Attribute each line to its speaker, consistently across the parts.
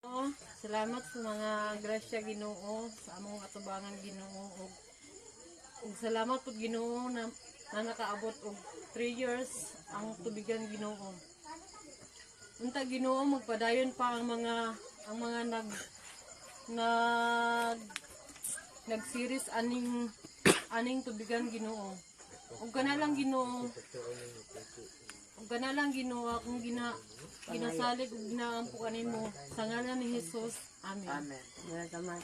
Speaker 1: Oh, Salamat sa mga grasya Ginoo sa among atubangan Ginoo ug ug salamat pud Ginoo na, na nakaabot og 3 years ang tubigan Ginoo. Unta Ginoo magpadayon pa ang mga ang mga nag nag nag-series aning aning tubigan Ginoo. Ug kana lang Ginoo. Ug kana lang Ginoo akong gina ginasalig ug ginaampo kanimo sa ngalan ni Jesus. Amen.
Speaker 2: Amen. Salamat.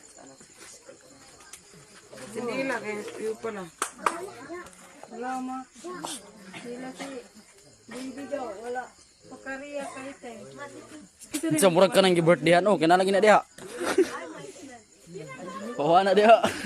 Speaker 2: Hindi lang, eh, yung pala.
Speaker 1: Wala ma. Sila si Baby daw wala. Pakariya kay tay.
Speaker 3: Sa murag ka nang gi-birthday ano, kinala gina diha. Bawa na diha.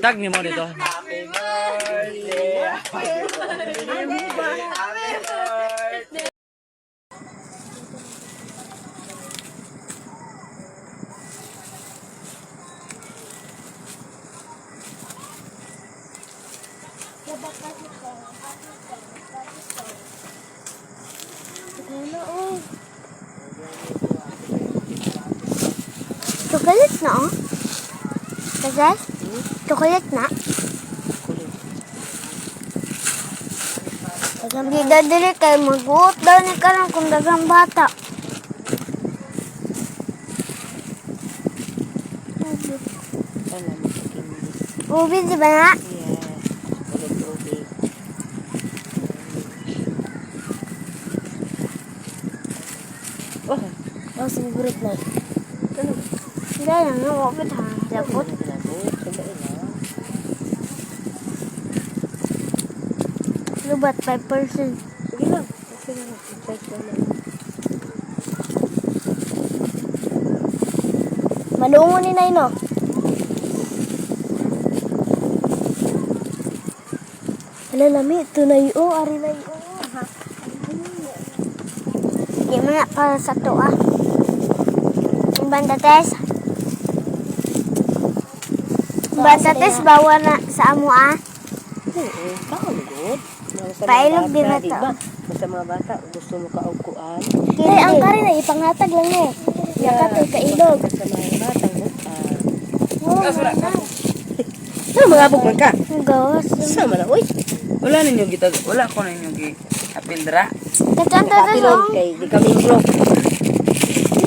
Speaker 3: Itag ni mo dito.
Speaker 2: Happy birthday. Happy birthday. Happy birthday.
Speaker 4: Chocolate na, oh. Kasi? Chocolate na. Dagang bida dili kay mag-uot daw ni karon kung dagang bata. Ubi di ba na? Oh, siguro na. Hindi lang, nawapit ha. Lapot. Lubat 5%. Sige lang. Sige lang. Check lang. Malungo ni Nay, no? Wala lami. Ito na yun. Ari na yun. Di mo na para sa to, ah. Ang banda test. Banda test, bawa na sa amo, ah. Pailog din na to.
Speaker 5: Basta mga bata, gusto mo kaugkuan.
Speaker 4: Kaya ang kari na ipanghatag lang eh. Yakat ay kailog.
Speaker 5: Basta mga bata, bukan.
Speaker 4: Oh,
Speaker 5: Ano mga bukman ka?
Speaker 4: ang gawas.
Speaker 5: Sama na, uy.
Speaker 2: Wala ninyo gitag. Wala ko ninyo gi. Apindra.
Speaker 4: Kacanta sa
Speaker 5: Katilog
Speaker 4: song.
Speaker 5: kay di kami vlog.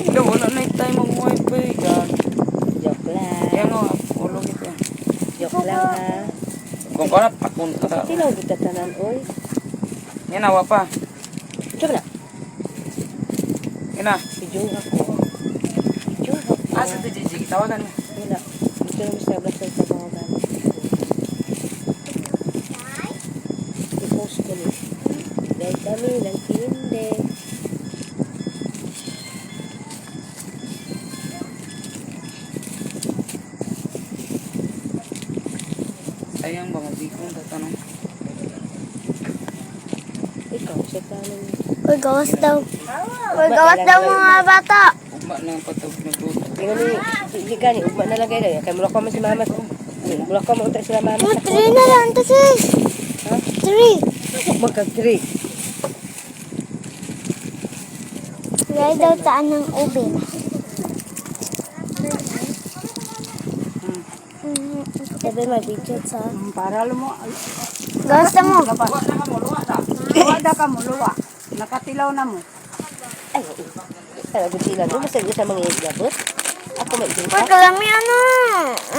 Speaker 2: Ikaw, wala na tayo mag-wifi ka.
Speaker 5: Joke lang.
Speaker 2: Yan o, kita.
Speaker 5: Joke lang ha.
Speaker 2: Kung ka na, pakunta ka.
Speaker 5: Tilaw kita tanan, uy.
Speaker 2: Yan awa pa.
Speaker 5: Joke na.
Speaker 2: Yan na.
Speaker 5: Video ako. Video ako.
Speaker 2: Asa to, Gigi? Tawagan mo.
Speaker 5: Wala. Gusto naman sa basta
Speaker 2: Sayang ba, mabikong tatanong.
Speaker 5: Ikaw, sa tanong.
Speaker 4: Uy, gawas daw. Uy, gawas daw mga bata.
Speaker 2: Ugma na ang patog na to.
Speaker 5: Tingnan mo, di, di gani, ugma na lang kayo. Kaya mula ko man si mama. Mula ko man sila mama.
Speaker 4: Oh, three na lang. Ito sis. Three.
Speaker 5: Magkag-three.
Speaker 4: Gaya daw taan ng ube.
Speaker 5: Sabi mag-video sa...
Speaker 6: Para mo,
Speaker 4: Gawas na mo.
Speaker 6: luwa da ka mo, luwa. Nakatilaw na mo.
Speaker 5: Ay, ay, gusto lang. Doon sa isa mga igabot. Ako may igabot.
Speaker 4: kalami ano.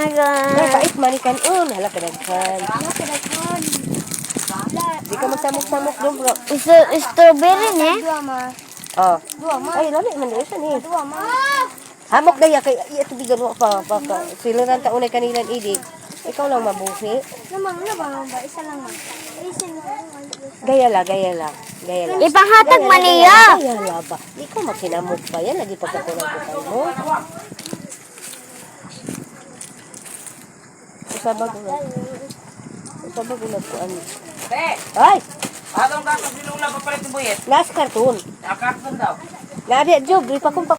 Speaker 4: Aga.
Speaker 5: Ay, pait manikan. Un, hala ka naghan. Di ka magsamok-samok doon, bro.
Speaker 4: Strawberry ne?
Speaker 5: Oh. Ay, lali man doon siya ni. Hamok gaya kay iya tubigan mo pa pa ka. Sila nang taunay kanilang idi. Ikaw lang mabuhi.
Speaker 4: Naman, ano ba? Isa lang. Isa lang.
Speaker 5: Gaya la, gaya la. Gaya lang.
Speaker 4: Ipanghatag man niya.
Speaker 5: Gaya lang ba? Di ko makinamog pa yan. Lagi pagkakulang mo. Usabag ulag. Usabag ulag ko ano. Ay!
Speaker 2: Atong kakos nilula pa palit ni Buyet.
Speaker 5: Last cartoon.
Speaker 2: Akarton daw.
Speaker 5: Nadi, Job, di pa kong